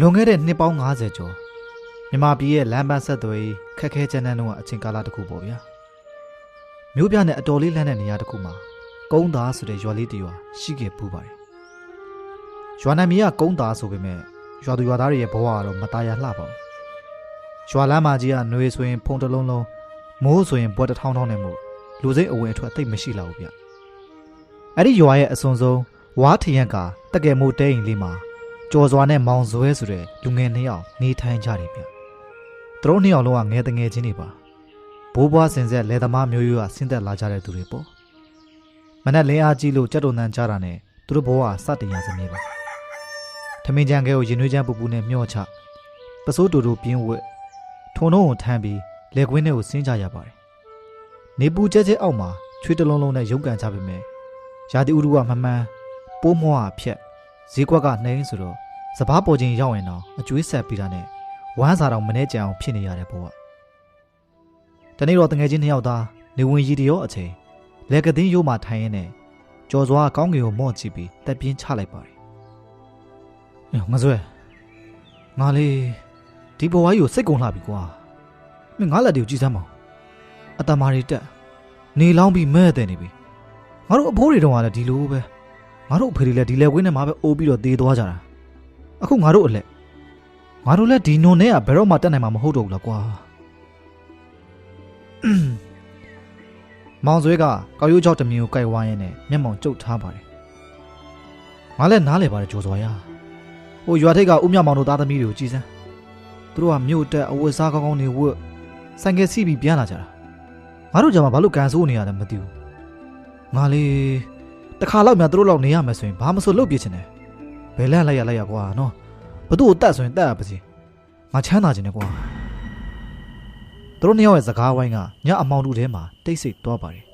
လွန်ခဲ့တဲ့နှစ်ပေါင်း90ကျော်မြန်မာပြည်ရဲ့လမ်းပန်းဆက်သွယ်ရေးခက်ခဲကြမ်းတမ်းတော့အချိန်ကာလတစ်ခုပေါ့ဗျာမြို့ပြနဲ့အတော်လေးလမ်းတဲ့နေရာတစ်ခုမှာကုန်းသားဆိုတဲ့ရွာလေးတစ်ရွာရှိခဲ့ပူပါတယ်ရွာနာမည်ကကုန်းသားဆိုပေမဲ့ရွာသူရွာသားတွေရဲ့ဘဝကတော့မတရားလှပါဘူးရွာလမ်းမကြီးကနှွေဆိုရင် ဖုံတလုံးလုံးမိုးဆိုရင်ပွက်တစ်ထောင်းထောင်းနဲ့မို့လူစိမ့်အဝင်အထွက်သိပ်မရှိလောက်ဘူးဗျအဲ့ဒီရွာရဲ့အစွန်ဆုံးဝါထရန်ကတကယ်မိုးတဲရင်လေးမှာ ကြော်စွာနဲ့မောင်ဇွဲဆိုတဲ့လူငယ်နှစ်ယောက်နေထိုင်ကြတယ်ဗျ။သူတို့နှစ်ယောက်လုံးကငယ်တငယ်ချင်းတွေပါ။ဘိုးဘွားစင်ဆက်လယ်သမားမျိုးရိုးကဆင်းသက်လာကြတဲ့သူတွေပေါ့။မနဲ့လင်းအားကြီးလို့ကြက်တုံတန်းကြတာနဲ့သူတို့ဘဝကစတင်ရစမြည်ပါ။ထမင်းကြံခဲကိုရင်နှွေးချမ်းပူပူနဲ့မျောချပစိုးတူတူပြင်းဝက်ထုံလုံးကိုထမ်းပြီးလက်ကွင်းထဲကိုဆင်းကြရပါတယ်။နေပူကျဲကျဲအောက်မှာချွေးတလုံးလုံးနဲ့ရုပ်ကန်ကြပေမဲ့ရာသီဥတုကမမှန်ပိုးမွားဖြက် ဈေးကွက်ကနှိမ်းဆိုတော့စပားပေါ်ချင်းရောက်ရင်တော့အကျွေးဆက်ပြီးတာနဲ့ဝမ်းစာတော့မနေကြအောင်ဖြစ်နေရတယ်ပေါ့။တနေ့တော့တငယ်ချင်းနှစ်ယောက်သားနေဝင်ရီတရောအချိန်လက်ကသိန်းရိုးမှထိုင်ရင်းနဲ့ကြော်စွာကောင်းကင်ကိုမော့ကြည့်ပြီးတက်ပြင်းချလိုက်ပါတယ်။အေးငါစွဲငါလေးဒီဘဝကြီးကိုစိတ်ကုန်လှပြီကွာ။မင်းငါလက်တွေကိုကြည့်စမ်းပါဦး။အတမာတွေတက်နေလောင်းပြီးမဲ့တဲ့နေပြီ။ငါတို့အဖိုးတွေတော့ကလည်းဒီလိုပဲ။ ငါတို့အဖေတွေလည်းဒီလက်ဝင်းထဲမှာပဲအိုးပြီးတော့သေသွားကြတာ။အခုငါတို့အလက်ငါတို့လည်းဒီနုံနဲ့ကဘယ်တော့မှတက်နိုင်မှာမဟုတ်တော့ဘူးလားကွာမောင်ဆွဲကကောက်ရိုးချောက်တစ်မြင်ကိုကြိုက်ဝိုင်းရင်းနဲ့မျက်မှောင်ကျုပ်ထားပါတယ်ငါလည်းနားလေပါတယ်ကြော်စွာရဟိုရွာထိပ်ကဦးမြမောင်တို့သားသမီးတွေကိုကြည်စမ်းသူတို့ကမြို့တက်အဝတ်စားကောင်းကောင်းတွေဝတ်ဆိုင်ကယ်စီးပြီးပြန်လာကြတာငါတို့ကြမှာဘာလို့ကန်ဆိုးနေရလဲမသိဘူးငါလေး တခါတော့များသူတို့လောက်နေရမယ်ဆိုရင်ဘာမှမဆိုလုပ်ပြချင်တယ်ဘယ်လန့်လိုက်ရလိုက်ရကွာနော်ဘသူ့ကိုတတ်ဆိုရင်တတ်ရပါစေငါချမ်းသာခြင်းနဲ့ကွာသူတို့နှစ်ယောက်ရဲ့စကားဝိုင်းကညအမောင်တို့ထဲမှာတိတ်ဆိတ်သွားပါတယ်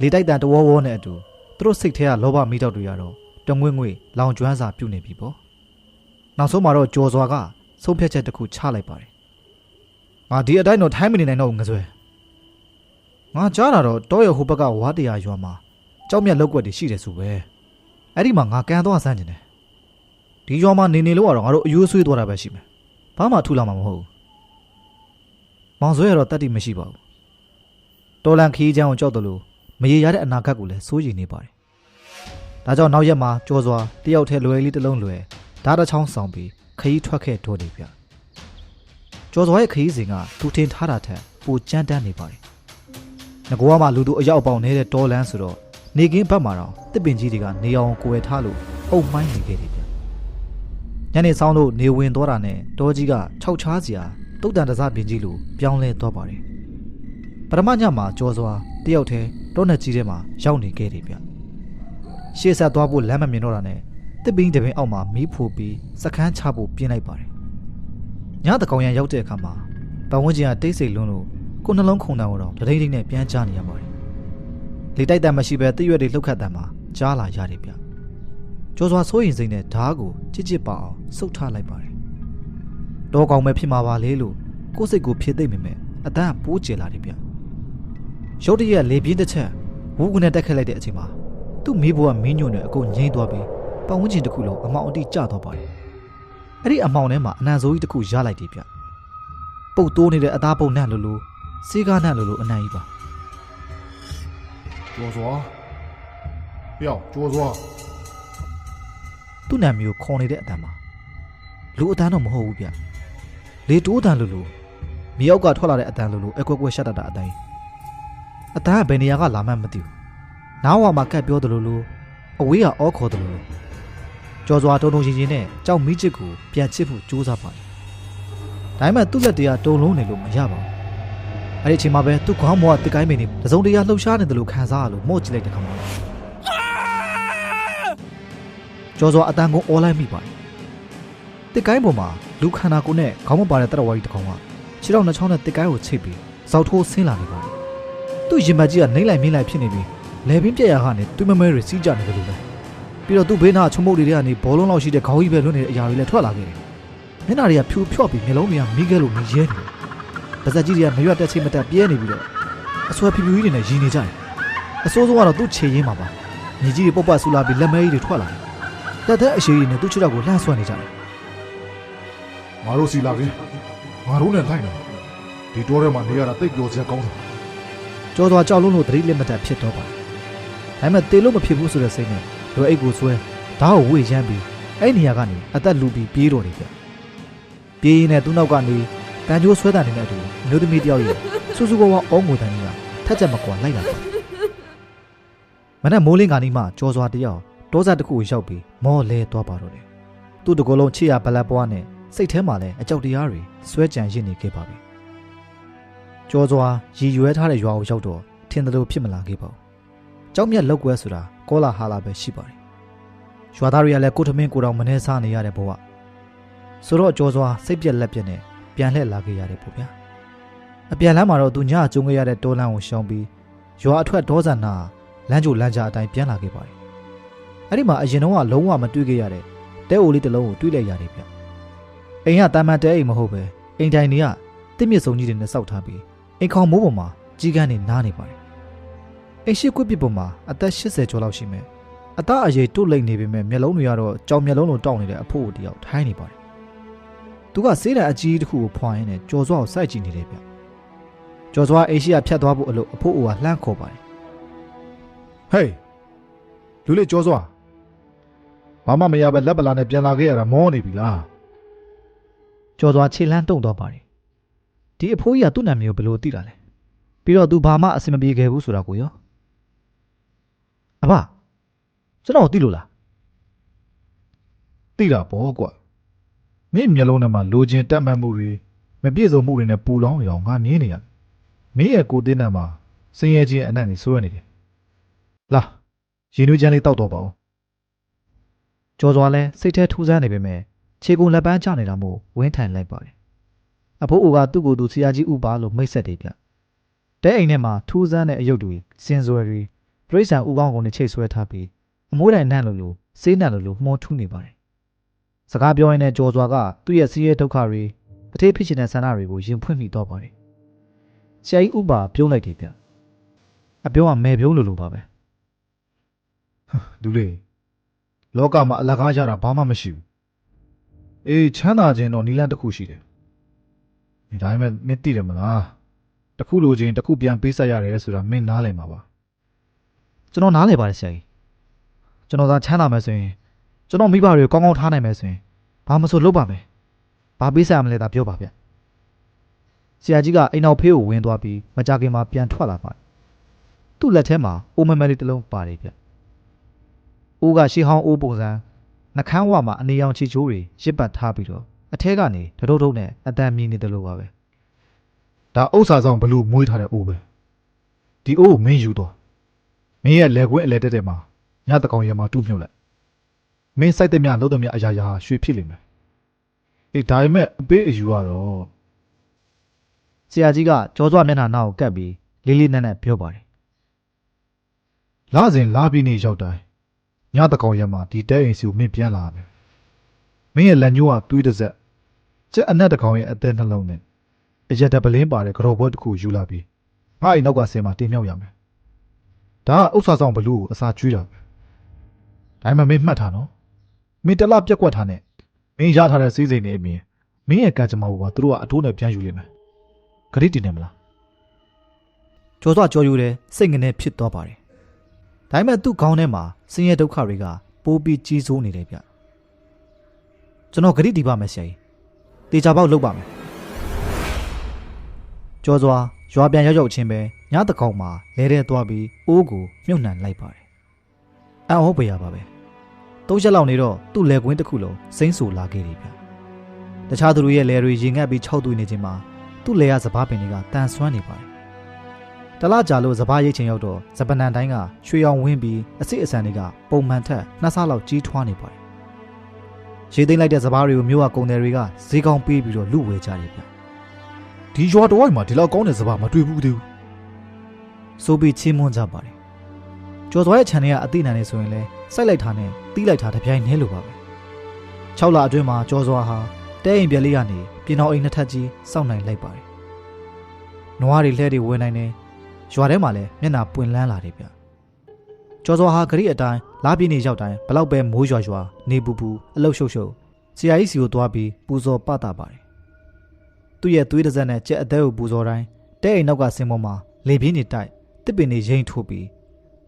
လေတိုက်တန်တဝေါဝေါနဲ့အတူသူတို့စိတ်ထဲကလောဘမိတောက်တွေရတော့တငွေ့ငွေ့လောင်ကျွမ်းစာပြုတ်နေပြီပေါ့နောက်ဆုံးမှာတော့ကြော်စွာကဆုံးဖြတ်ချက်တစ်ခုချလိုက်ပါတယ်ငါဒီအတိုင်းတော့ထိုင်းမနေနိုင်တော့ဘူးငါစွဲငါကြားတာတော့တောရဟိုဘက်ကဝါတရာရွာမှာ ကြောက်မြတ်လောက်ွက်တွေရှိတယ်ဆိုပဲအဲ့ဒီမှာငါကန်သွားဆန်းကျင်တယ်ဒီရွာမှာနေနေလို့ကတော့ငါတို့အယိုးဆွေးသွားတာပဲရှိမယ်ဘာမှထူလာမှာမဟုတ်ဘူးမောင်ဆွဲရတော့တတ်တိမရှိပါဘူးတော်လန်ခီးချမ်းကိုကြောက်တယ်လို့မရေရတဲ့အနာဂတ်ကိုလည်းစိုးရိမ်နေပါတယ်ဒါကြောင့်နောက်ရက်မှာကြောစွာတယောက်ထဲလွယ်လေးတစ်လုံးလွယ်ဓာတ်တစ်ချောင်းဆောင်ပြီးခရီးထွက်ခဲ့တော့တယ်ဗျကြောစွာရဲ့ခရီးစဉ်ကသူထင်ထားတာထက်ပိုကြမ်းတမ်းနေပါတယ်ငကောကမှလူတို့အရောက်အပေါင်းနေတဲ့တော်လန်ဆိုတော့ နေကင်းဘက်မှာတော့တစ်ပင်ကြီးတွေကနေအောင်ကိုယ်ထားလို့အုပ်မိုင်းနေခဲ့တယ်ဗျညနေဆောင်လို့နေဝင်သွားတာနဲ့တောကြီးကခြောက်ချားစရာတုတ်တန်တစားပင်ကြီးလိုပြောင်းလဲသွားပါတယ်ပထမညမှာကြောစွာတယောက်တည်းတောနဲ့ကြီးထဲမှာရောက်နေခဲ့တယ်ဗျရှေ့ဆက်သွားဖို့လမ်းမမြင်တော့တာနဲ့တစ်ပင်တစ်ပင်အောက်မှာမီးဖိုပြီးစကန်းချဖို့ပြင်းလိုက်ပါတယ်ညတကောင်ရန်ရောက်တဲ့အခါမှာပတ်ဝန်းကျင်ကတိတ်ဆိတ်လွန်းလို့ကိုယ်နှလုံးခုန်တန်းတော့တဒိတ်ဒိတ်နဲ့ပြန်ချနေရပါတယ် လေတိုက်တန်မရှိပဲတရွက်တွေလှုပ်ခတ်တန်မှာကြားလာရတယ်ဗျကျော်စွာစိုးရင်စိမ့်နဲ့ဓားကိုချစ်ချစ်ပါအောင်စုပ်ထားလိုက်ပါတယ်တော့ကောင်းပဲဖြစ်မှာပါလေလို့ကိုယ်စိတ်ကိုဖြစ်သိမ့်မိမယ်အတန်းပိုးကျလာတယ်ဗျရုတ်တရက်လေပြင်းတစ်ချက်ဝူးကနေတက်ခတ်လိုက်တဲ့အချိန်မှာသူ့မိဘကမင်းညွန့်နဲ့အကုန်ငိမ့်သွားပြီးပတ်ဝန်းကျင်တစ်ခုလုံးအမောင်အတိကျသွားပါတယ်အဲ့ဒီအမောင်ထဲမှာအနံဆိုးကြီးတစ်ခုရလိုက်တယ်ဗျပုတ်တိုးနေတဲ့အသားပုံနဲ့လိုလိုစေးကားနဲ့လိုလိုအနံ့ကြီးပါ ကျော်စွာဟယောကျော်စွာသူ့နာမည်ကိုခေါ်နေတဲ့အတန်မှာလူအတန်းတော့မဟုတ်ဘူးဗျလေတိုးအတန်လို့လို့မြေအောက်ကထွက်လာတဲ့အတန်လို့လို့အကွက်ကွက်ရှက်တတ်တာအတိုင်းအတန်းကဘယ်နေရာကလာမှန်းမသိဘူးနားဝါမှာကတ်ပြောတယ်လို့လို့အဝေးကအောခေါ်တယ်လို့လို့ကြော်စွာတုံတုံရင်ရင်နဲ့ကြောက်မိချစ်ကိုပြန်ချစ်ဖို့ကြိုးစားပါတယ်ဒါပေမဲ့သူ့လက်တွေကတုံလုံးနေလို့မရပါဘူး အဲ့ဒီအချိန်မှာပဲသူ့ခေါင်းမောကတစ်ကိုင်းမင်းနေတစုံတရာလှုပ်ရှားနေတယ်လို့ခံစားရလို့မော့ကြည့်လိုက်တဲ့ခါမှာကြော်စွာအတန်းကိုအော်လိုက်မိပါတယ်တစ်ကိုင်းပေါ်မှာလူခန္ဓာကိုယ်နဲ့ခေါင်းမပါတဲ့တရဝါကြီးတစ်ကောင်ကခြေထောက်နှစ်ချောင်းနဲ့တစ်ကိုင်းကိုချိတ်ပြီးဇောက်ထိုးဆင်းလာနေပါတယ်။သူ့ရင်မကြီးကနှိမ့်လိုက်မြင်းလိုက်ဖြစ်နေပြီးလေပင်ပြက်ရကနေသူ့မမဲတွေစီးကြနေတယ်လို့ပဲ။ပြီးတော့သူ့ဘေးနားချုံမုတ်တွေထဲကနေဘောလုံးလောက်ရှိတဲ့ခေါင်းကြီးပဲလွတ်နေတဲ့အရာတွေလည်းထွက်လာခဲ့တယ်။မျက်နှာတွေကဖြူဖြော့ပြီးမျက်လုံးတွေကမိခဲလို့မြည်ရဲနေတယ်။ ပါဇက်ကြီးတွေကမရွက်တက်ချိတ်မတက်ပြဲနေပြီးတော့အဆွဲဖြူဖြူကြီးတွေနဲ့ရည်နေကြတယ်။အစိုးဆုံးကတော့သူ့ခြေရင်းမှာပါ။ညီကြီးတွေပုတ်ပတ်ဆူလာပြီးလက်မဲကြီးတွေထွက်လာတယ်။တက်တဲ့အရှိကြီးနဲ့သူ့ခြေထောက်ကိုလှမ်းဆွဲနေကြတယ်။ငါတို့စီလာခင်ငါတို့နဲ့လိုက်နေဒီတိုးထဲမှာနေရတာတိတ်ပြောစရာကောင်းတယ်ကြောစွာကြောက်လုံးလို့သတိလက်မတက်ဖြစ်တော့ပါတယ်ဒါပေမဲ့တေလို့မဖြစ်ဘူးဆိုတဲ့စိတ်နဲ့လူအိတ်ကိုဆွဲဓာတ်ကိုဝေချမ်းပြီးအဲ့နေရာကနေအသက်လူပြီးပြေးတော့တယ်ဗျပြေးရင်လည်းသူ့နောက်ကနေ တန်ကြိုးဆွဲတာနေတဲ့အတူအမျိုးသမီးတယောက်ရဲ့စူးစူးကောင်းကောင်းအောငိုတန်ကြီးကထက်ချက်မကွာလိုက်လာတယ်မနက်မိုးလင်းကနီးမှကြောစွာတယောက်တောစားတစ်ခုကိုရောက်ပြီးမောလဲသွားပါတော့တယ်သူ့တကောလုံးချစ်ရဘလက်ပွားနဲ့စိတ်ထဲမှာလည်းအကြောက်တရားတွေဆွဲကြံရစ်နေခဲ့ပါပြီကြောစွာရည်ရွယ်ထားတဲ့ရွာကိုရောက်တော့ထင်တယ်လို့ဖြစ်မလာခဲ့ပါဘူးကြောက်မြတ်လောက်ကွဲဆိုတာကောလာဟာလာပဲရှိပါတယ်ရွာသားတွေကလည်းကိုထမင်းကိုတောင်မနှဲစားနေရတဲ့ဘဝဆိုတော့ကြောစွာစိတ်ပြက်လက်ပြက်နဲ့ ပြန်လှည့်လာခဲ့ရတယ်ပေါ့ဗျာအပြန်လမ်းမှာတော့သူညအကျုံးခဲ့ရတဲ့တောလမ်းကိုရှောင်ပြီးရွာအထွက်ဒေါဇန်နာလမ်းကြိုလမ်းကြားအတိုင်းပြန်လာခဲ့ပါတယ်အဲ့ဒီမှာအရင်တော့ကလုံးဝမတွေ့ခဲ့ရတဲ့တဲအိုလေးတစ်လုံးကိုတွေ့လိုက်ရတယ်ဗျအိမ်ကတာမန်တဲအိမ်မဟုတ်ပဲအိမ်တိုင်တွေကတစ်မြစ်စုံကြီးတွေနဲ့စောက်ထားပြီးအိမ်ခေါင်မိုးပေါ်မှာကြီးကန်းနေနားနေပါတယ်အိမ်ရှိကွစ်ပစ်ပေါ်မှာအသက်80ကျော်လောက်ရှိမယ်အသားအရည်တုတ်လိမ့်နေပေမဲ့မျက်လုံးတွေကတော့ကြောင်မျက်လုံးလိုတောက်နေတဲ့အဖိုးတယောက်ထိုင်းနေပါတယ် သူကစေးတံအကြီးတစ်ခုကိုဖွာရင်းနဲ့ကြော်စွာကိုစိုက်ကြည့်နေတယ်ဗျကြော်စွာအိမ်ရှိကဖြတ်သွားဖို့အလို့အဖိုးအိုကလှမ်းခေါ်ပါတယ်ဟေးလူလေးကြောစွာဘာမှမရပဲလက်ပလာနဲ့ပြန်လာခဲ့ရတာမောနေပြီလားကြော်စွာခြေလန်းတုံသွားပါတယ်ဒီအဖိုးကြီးကသူ့နာမည်ကိုဘယ်လိုသိတာလဲပြီးတော့သူဘာမှအဆင်မပြေခဲ့ဘူးဆိုတာကိုရောအဘကျွန်တော်သိလို့လားသိတာပေါ့ကွာ မင်းမျက်လုံးထဲမှာလိုချင်တက်မှတ်မှုတွေမပြည့်စုံမှုတွေနဲ့ပူလောင်ရအောင်ငါမြင်နေရတယ်မင်းရဲ့ကိုယ်တင်းထဲမှာစင်ရဲချင်းအနံ့နေဆွဲနေတယ်လာရင်နွေးချမ်းလေးတောက်တော့ပါဦးကြော်စွာလဲစိတ်ထဲထူးဆန်းနေပေမဲ့ခြေကုံလက်ပန်းကျနေတာမို့ဝင်းထိုင်လိုက်ပါတယ်အဖိုးအိုကသူ့ကိုယ်သူဆရာကြီးဥပါလို့မိတ်ဆက်တယ်ဗျတဲအိမ်ထဲမှာထူးဆန်းတဲ့အယုတ်တွေစင်စွယ်တွေပြိဿံဥကောင်းကုန်တွေချိတ်ဆွဲထားပြီးအမိုးတိုင်နှံ့လို့လို့စေးနှံ့လို့လို့မှောထူးနေပါတယ် စကားပြောရင်းနဲ့ကြော်စွာကသူ့ရဲ့စီးရဲဒုက္ခတွေအသေးဖြစ်ချင်တဲ့ဆန္ဒတွေကိုရင်ဖွင့်မိတော့ပါတယ်ဆရာကြီးဥပါပြုံးလိုက်တယ်ဗျအပြောကမဲပြုံးလို့လို့ပါပဲလူလေးလောကမှာအလကားရတာဘာမှမရှိဘူးအေးချမ်းသာခြင်းတော့နီလန်းတစ်ခုရှိတယ်ဒါပေမဲ့မင်းသိတယ်မလားတစ်ခုလိုချင်းတစ်ခုပြန်ပေးဆက်ရတယ်ဆိုတာမင်းနားလည်မှာပါကျွန်တော်နားလည်ပါတယ်ဆရာကြီးကျွန်တော်သာချမ်းသာမယ်ဆိုရင် ကျွန်တော်မိဘတွေကိုကောင်းကောင်းထားနိုင်မယ်ဆိုရင်ဘာမဆိုလုပ်ပါမယ်ဘာပေးဆက်ရမလဲသာပြောပါဗျဆရာကြီးကအိမ်နောက်ဖေးကိုဝင်သွားပြီးမကြခင်မှာပြန်ထွက်လာပါတယ်သူ့လက်ထဲမှာအိုမမဲလေးတစ်လုံးပါတယ်ဗျအိုးကရှေးဟောင်းအိုးပုံစံနှကန်းဝမှာအနေရောင်ချီချိုးတွေရစ်ပတ်ထားပြီးတော့အထဲကနေတထုပ်ထုပ်နဲ့အတန်မြင်နေတယ်လို့ပါပဲဒါဥစ္စာဆောင်ဘလူမွေးထားတဲ့အိုးပဲဒီအိုးကိုမင်းယူတော့မင်းရဲ့လက်ကွင်းအလဲတက်တဲ့မှာညတကောင်ရမှာတူးမြုပ်လိုက် မင်းစိုက်တဲ့မြလုံးတဲ့မြအရာရာဟာရွှေဖြစ်လိမ့်မယ်အေးဒါပေမဲ့အပေးအယူကတော့ဆရာကြီးကကြောစွာမျက်နှာနောက်ကိုကပ်ပြီးလေးလေးနက်နက်ပြောပါတယ်လာစဉ်လာပြီးနေရောက်တိုင်းညတကောင်ရမှာဒီတဲအိမ်စီကိုမင်းပြန်လာမယ်မင်းရဲ့လက်ညှိုးကသွေးတစ်စက်ကျက်အနက်တကောင်ရဲ့အသက်နှလုံးနဲ့အရက်တပလင်းပါတဲ့ကြော်ဘွက်တစ်ခုယူလာပြီးငါ့အိမ်နောက်ကဆင်မှာတင်မြောက်ရမယ်ဒါကဥစ္စာဆောင်ဘလူကိုအစာကျွေးတာပဲဒါမှမင်းမှတ်ထားနော် မင်းတလားပြက်ကွက်ထားနဲ့မင်းရထားတဲ့စီးစိမ်တွေအပြင်မင်းရဲ့ကံကြမ္မာကိုပါသူတို့ကအတိုးနဲ့ပြန်ယူလိမ့်မယ်ဂရိတင်နေမလားကြောစွာကြောယူတယ်စိတ်ငနဲ့ဖြစ်သွားပါတယ်ဒါပေမဲ့သူ့ခေါင်းထဲမှာဆင်းရဲဒုက္ခတွေကပိုးပြီးကြီးစိုးနေတယ်ဗျကျွန်တော်ဂရိတီပါမယ်ဆရာကြီးတေချာပေါက်လုပ်ပါမယ်ကြောစွာရွာပြန်ရောက်ရောက်ချင်းပဲညတကောင်မှာလဲတဲ့သွားပြီးအိုးကိုမြုပ်နှံလိုက်ပါတယ်အံ့ဩပရပါပဲ သုံးချက်လောက်နေတော့သူ့လဲကွင်းတစ်ခုလုံးစိမ့်ဆူလာခဲ့တယ်ဗျတခြားသူတို့ရဲ့လဲတွေရင်ငတ်ပြီးခြောက်သွေးနေခြင်းမှာသူ့လဲရစပားပင်တွေကတန်ဆွမ်းနေပါတယ်တလားကြာလို့စပားရိတ်ချင်ရောက်တော့စပနန်တိုင်းကရွှေရောင်ဝင်းပြီးအစစ်အဆန်တွေကပုံမှန်ထက်နှစ်ဆလောက်ကြီးထွားနေပါတယ်။ရေသိမ့်လိုက်တဲ့စပားတွေကိုမြို့ကကုန်တယ်တွေကဈေးကောင်းပေးပြီးတော့လူဝယ်ကြတယ်ဗျဒီရွာတော်ဝိုက်မှာဒီလောက်ကောင်းတဲ့စပါမတွေ့ဘူးသေးဘူး။စိုးပြီးချင်းမွန်းကြပါတယ်။ကျော်သွားရဲ့ခြံထဲကအသိနံနေဆိုရင်လဲစိုက်လိုက်တာနဲ့ တီးလိုက်တာတစ်ပြိုင်တည်းလိုပါပဲ။6လအတွင်းမှာကျော်စွာဟာတဲအိမ်ပြက်လေးကနေပြင်တော်အိမ်နှစ်ထပ်ကြီးစောင့်နိုင်လိုက်ပါတယ်။နွားတွေလှဲတွေဝင်နိုင်တယ်။ရွာထဲမှာလည်းမျက်နှာပွင့်လန်းလာတယ်ဗျ။ကျော်စွာဟာဂရိအတိုင်းလားပြင်းနေရောက်တိုင်းဘလောက်ပဲမိုးရွာရွာနေပူပူအလုတ်ရှုပ်ရှုပ်ဆရာကြီးစီကိုသွားပြီးပူဇော်ပတာပါတယ်သူ့ရဲ့သွေးတစ်စက်နဲ့ကြက်အသေးကိုပူဇော်တိုင်းတဲ့အိမ်နောက်ကဆင်းပေါ်မှာလေပြင်းနေတိုက်တစ်ပင်နေရိမ့်ထိုးပြီး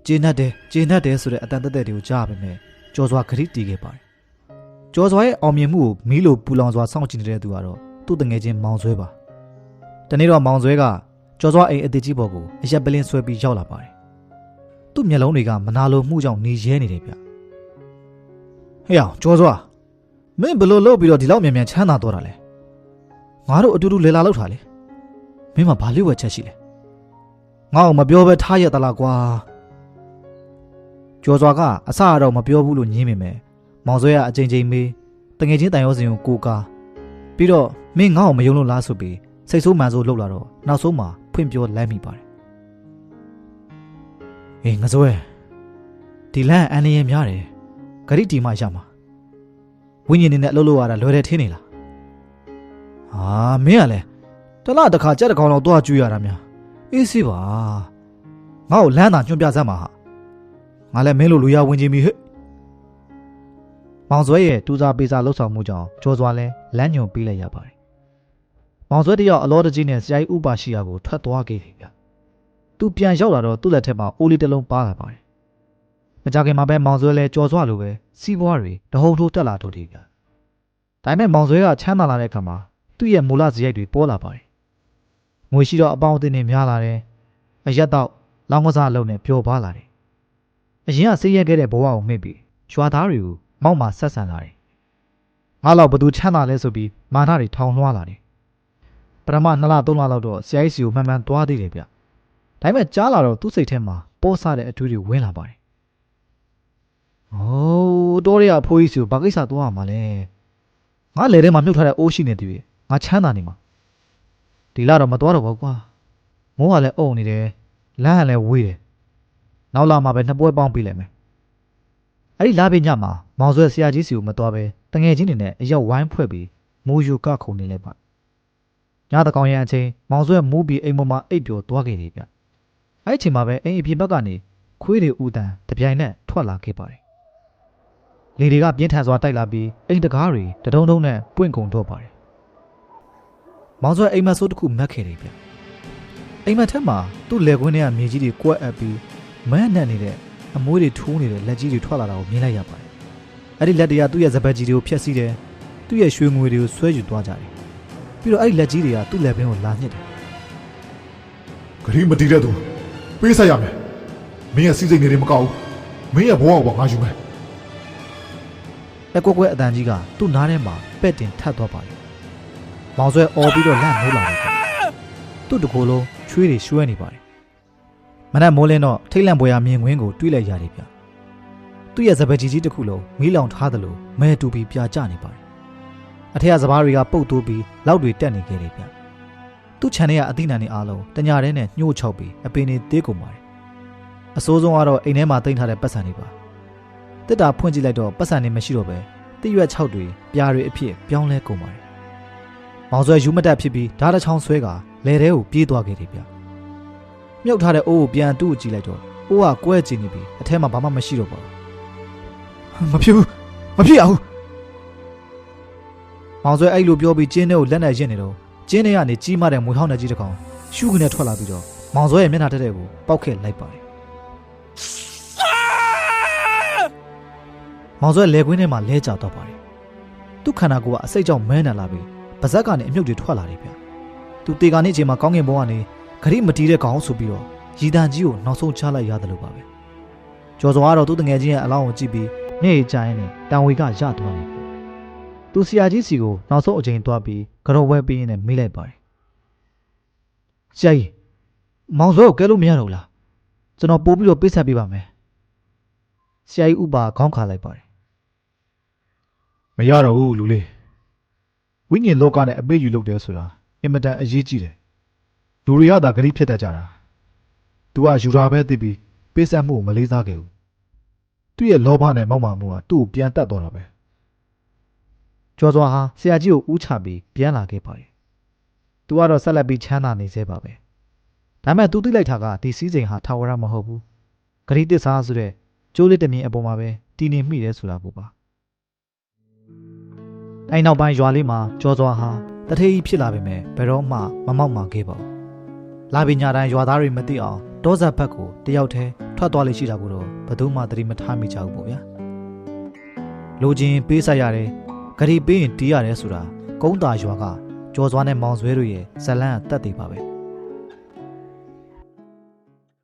ကျေနပ်တယ်ကျေနပ်တယ်ဆိုတဲ့အတန်တက်တက်တွေကိုကြားပါပဲ ကြော်စွာခရီးတီးခဲ့ပါတယ်ကြော်စွာရဲ့အောင်မြင်မှုကိုမီးလိုပူလောင်စွာစောင့်ကြည့်နေတဲ့သူကတော့သူ့တငယ်ချင်းမောင်ဆွဲပါတနေ့တော့မောင်ဆွဲကကြော်စွာအိမ်အသေးကြီးပေါ်ကိုအရက်ပလင်းဆွဲပြီးရောက်လာပါတယ်သူ့မျက်လုံးတွေကမနာလိုမှုကြောင့်နေရဲနေတယ်ဗျဟေ့အောင်ကြော်စွာမင်းဘယ်လိုလုပ်ပြီးတော့ဒီလောက်မြန်မြန်ချမ်းသာတော့တာလဲငါတို့အတူတူလေလာလောက်တာလေမင်းမဘာလို့ဝက်ချက်ရှိလဲငါ့ကိုမပြောဘဲထားရတလားကွာ ကျော်စွာကအစကတော့မပြောဘူးလို့ညင်းမိမယ်မောင်ဆွဲကအချိန်ချင်းမေးတငယ်ချင်းတန်ရောစင်ကိုကိုကားပြီးတော့မင်းငါ့ကိုမယုံလို့လားဆိုပြီးစိတ်ဆိုးမှန်ဆိုးလှုပ်လာတော့နောက်ဆုံးမှဖွင့်ပြောလမ်းမိပါတယ်အေးငါစွဲဒီလမ်းအန်ရည်များတယ်ဂရိတီမှရမှာဝိညာဉ်နေနဲ့အလုပ်လုပ်ရတာလွယ်တယ်ထင်းနေလားဟာမင်းကလည်းတစ်လားတစ်ခါကြက်တစ်ကောင်လောက်သွားကျွေးရတာများအေးစီပါငါ့ကိုလမ်းသာညွှန်ပြစမ်းပါဟာ ငါလည်းမင်းလိုလူရဝင်ချင်းပြီဟဲ့မောင်စွဲရဲ့တူစာပေစာလှုပ်ဆောင်မှုကြောင့်ကြောစွာလဲလမ်းညွှန်ပေးလိုက်ရပါတယ်မောင်စွဲတယောက်အလောတကြီးနဲ့ဆရာကြီးဥပါရှိရာကိုထွက်သွားခဲ့တယ်ဗျသူပြန်ရောက်လာတော့သူ့လက်ထက်မှာအိုးလေးတစ်လုံးပါလာပါတယ်မကြခင်မှာပဲမောင်စွဲလဲကြော်စွာလိုပဲစီးပွားတွေတဟုန်ထိုးတက်လာတော့တယ်ဗျဒါပေမဲ့မောင်စွဲကချမ်းသာလာတဲ့အခါမှာသူ့ရဲ့မူလဇယိုက်တွေပေါ်လာပါတယ်ငွေရှိတော့အပေါင်းအသင်းတွေများလာတယ်အရက်တော့လောင်းကစားအလုပ်နဲ့ပျော်ပါလာတယ် အရင်ကဆေးရက်ခဲ့တဲ့ဘဝကိုမေ့ပြီးရွာသားတွေကိုမောက်မှဆက်ဆံလာတယ်ငါတော့ဘသူချမ်းသာလဲဆိုပြီးမာနတွေထောင်လွှားလာတယ်ပထမ2လ3လလောက်တော့ဆရာကြီးစီကိုမှန်မှန်သွားသေးတယ်ဗျဒါပေမဲ့ကြားလာတော့သူ့စိတ်ထဲမှာပေါ်ဆတဲ့အထူးတွေဝင်လာပါတယ်။အိုးတော်ရအဖိုးကြီးစီကိုဘာကိစ္စသွားရမှာလဲ။ငါလေထဲမှာမြုပ်ထားတဲ့အိုးရှိနေတည်ငါချမ်းသာနေမှာဒီလာတော့မသွားတော့ဘူးကွာမိုးကလည်းအုံနေတယ်လမ်းကလည်းဝေးတယ် နောက်လာမှပဲနှစ်ပွဲပေါင်းပြီးလိုက်မယ်အဲ့ဒီလာပင်ညမှာမောင်ဆွဲဆရာကြီးစီကိုမသွားပဲတငယ်ချင်းတွေနဲ့အရောက်ဝိုင်းဖွဲ့ပြီးမိုးယူကခုန်နေလိုက်ပါညတကောင်ရန်အချိန်မောင်ဆွဲမူးပြီးအိမ်ပေါ်မှာအိပ်ပျော်သွားခဲ့တယ်ဗျအဲ့ဒီအချိန်မှာပဲအိမ်အပြင်ဘက်ကနေခွေးတွေဥတန်တပြိုင်နက်ထွက်လာခဲ့ပါတယ်လေတွေကပြင်းထန်စွာတိုက်လာပြီးအိမ်တကားတွေတဒုံဒုံနဲ့ပွင့်ကုန်တော့ပါတယ်မောင်ဆွဲအိမ်မက်ဆိုးတစ်ခုမက်ခဲ့တယ်ဗျအိမ်မက်ထက်မှာသူ့လေကွင်းထဲကမြေကြီးတွေကွက်အပ်ပြီး မန်းနဲ့နေတဲ့အမွှေးတွေထိုးနေတဲ့လက်ကြီးတွေထွက်လာတာကိုမြင်လိုက်ရပါတယ်အဲ့ဒီလက်တွေကသူ့ရဲ့ဇပတ်ကြီးတွေကိုဖျက်ဆီးတယ်သူ့ရဲ့ရွှေငွေတွေကိုဆွဲယူသွားကြတယ်ပြီးတော့အဲ့ဒီလက်ကြီးတွေကသူ့လက်ပင်ကိုလာညှစ်တယ်ဂရီမတီးတဲ့သူပေးဆက်ရမယ်မင်းရဲ့စီစိတ်နေတယ်မကောက်ဘူးမင်းရဲ့ဘဝကိုပါငါယူမယ်လက်ကွက်ကွက်အတန်ကြီးကသူ့နားထဲမှာပဲ့တင်ထပ်သွားပါတယ်။မောင်ဆွဲအော်ပြီးတော့လန့်မိုးလာတယ်ဗျ။သူ့တကိုယ်လုံးချွေးတွေရွှဲနေပါတယ်။ မနက်မိုးလင်းတော့ထိတ်လန့်ပွဲရမြင်ကွင်းကိုတွေးလိုက်ရတယ်ဗျ။သူ့ရဲ့စပယ်ကြီးကြီးတစ်ခုလုံးမီးလောင်ထားသလိုမဲတူပြီးပြာကျနေပါတယ်။အထက်ကစပားတွေကပုတ်တိုးပြီးလောက်တွေတက်နေခဲ့တယ်ဗျ။သူ့ခြံထဲကအသီးနှံတွေအားလုံးတညာထဲနဲ့ညှို့ချောက်ပြီးအပင်တွေသေးကုန်ပါတယ်။အစိုးဆုံးကတော့အိမ်ထဲမှာတင်ထားတဲ့ပတ်စံတွေပါ။တစ်တာဖွင့်ကြည့်လိုက်တော့ပတ်စံတွေမရှိတော့ပဲတိရွက်6တွေပြားတွေအဖြစ်ပြောင်းလဲကုန်ပါတယ်။မောင်ဆွဲယူမတက်ဖြစ်ပြီးဓာတ်တစ်ချောင်းဆွဲကလဲထဲကိုပြေးသွားခဲ့တယ်ဗျ။ မြုပ်ထားတဲ့အိုးကိုပြန်တူးကြည့်လိုက်တော့အိုးကကွဲကျင်နေပြီးအထဲမှာဘာမှမရှိတော့ပါဘူး။မဖြစ်ဘူးမဖြစ်အောင်။မောင်ဆွဲအဲ့လိုပြောပြီးကျင်းထဲကိုလက်နဲ့ရင့်နေတော့ကျင်းထဲကနေကြီးမားတဲ့မွေဟောင်းတဲ့ကြီးတစ်ကောင်ရှုကနေထွက်လာပြီးတော့မောင်ဆွဲရဲ့မျက်နှာတက်တဲ့ကိုပောက်ခဲ့လိုက်ပါတယ်။မောင်ဆွဲလေကွင်းထဲမှာလဲကျသွားပါတယ်။သူ့ခန္ဓာကိုယ်ကအစိတ်ကြောင့်မဲနေလာပြီးပါဇက်ကနေအမြုပ်တွေထွက်လာတယ်ဗျ။သူတေကာနေချိန်မှာကောင်းကင်ဘုံကနေ ဂရိမတီးတဲ့ကောင်ဆိုပြီးတော့ရည်တန်ကြီးကိုနောက်ဆုံးချလိုက်ရတယ်လို့ပါပဲ။ကျော်စောကတော့သူ့တငယ်ချင်းရဲ့အလောင်းကိုကြည့်ပြီးညနေကျရင်နဲ့တန်ဝေကရသွားတယ်ဗျ။သူဆရာကြီးစီကိုနောက်ဆုံးအချိန်သွားပြီးကြော်ဝဲပေးရင်းနဲ့မေးလိုက်ပါတယ်။ဆရာကြီးမောင်စောကိုကဲလို့မရတော့ဘူးလား။ကျွန်တော်ပို့ပြီးတော့ပေးဆက်ပေးပါမယ်။ဆရာကြီးဥပါခေါင်းခါလိုက်ပါတယ်မရတော့ဘူးလူလေးဝိညာဉ်လောကနဲ့အပိတ်ယူလုပ်တယ်ဆိုတာအင်မတန်အရေးကြီးတယ် လူတွေကသာဂရိဖြစ်တတ်ကြတာ။သူကယူတာပဲသိပြီးပေးဆပ်မှုကိုမလေးစားခဲ့ဘူး။သူ့ရဲ့လောဘနဲ့မောက်မာမှုက သူ့ကိုပြန်သတ်သွားတာပဲ။ကျော်စွာဟာ ဆရာကြီးကိုဦးချပြီးပြန်လာခဲ့ပါတယ်။သူကတော့ဆက်လက်ပြီးချမ်းသာနေဆဲပါပဲ။ဒါပေမဲ့ သူသိလိုက်တာက ဒီစည်းစိမ်ဟာ ထာဝရမဟုတ်ဘူး။ဂတိသစ္စာဆိုတဲ့ ကြိုးလေးတစ်မြင်အပေါ်မှာပဲ တည်နေမိတယ်ဆိုတာကိုပါ။အဲဒီနောက်ပိုင်းရွာလေးမှာ ကျော်စွာဟာ သူဌေးကြီးဖြစ်လာပေမယ့် ဘယ်တော့မှ မမောက်မာခဲ့ပါဘူး လာပညာတိုင်းရွာသားတွေမသိအောင်တောဇက်ဘက်ကိုတယောက်တည်းထွက်သွားလိမ့်ရှိတာကိုတော့ဘယ်သူမှသတိမထားမိကြဘူးပေါ့ဗျာလိုချင်ပေးဆက်ရတယ်ဂရီပေးရင်တီးရတယ်ဆိုတာကုန်းတာရွာကကြောစွာနဲ့မောင်ဆွဲတို့ရဲ့ဇလန်းအသက်တွေပါပဲ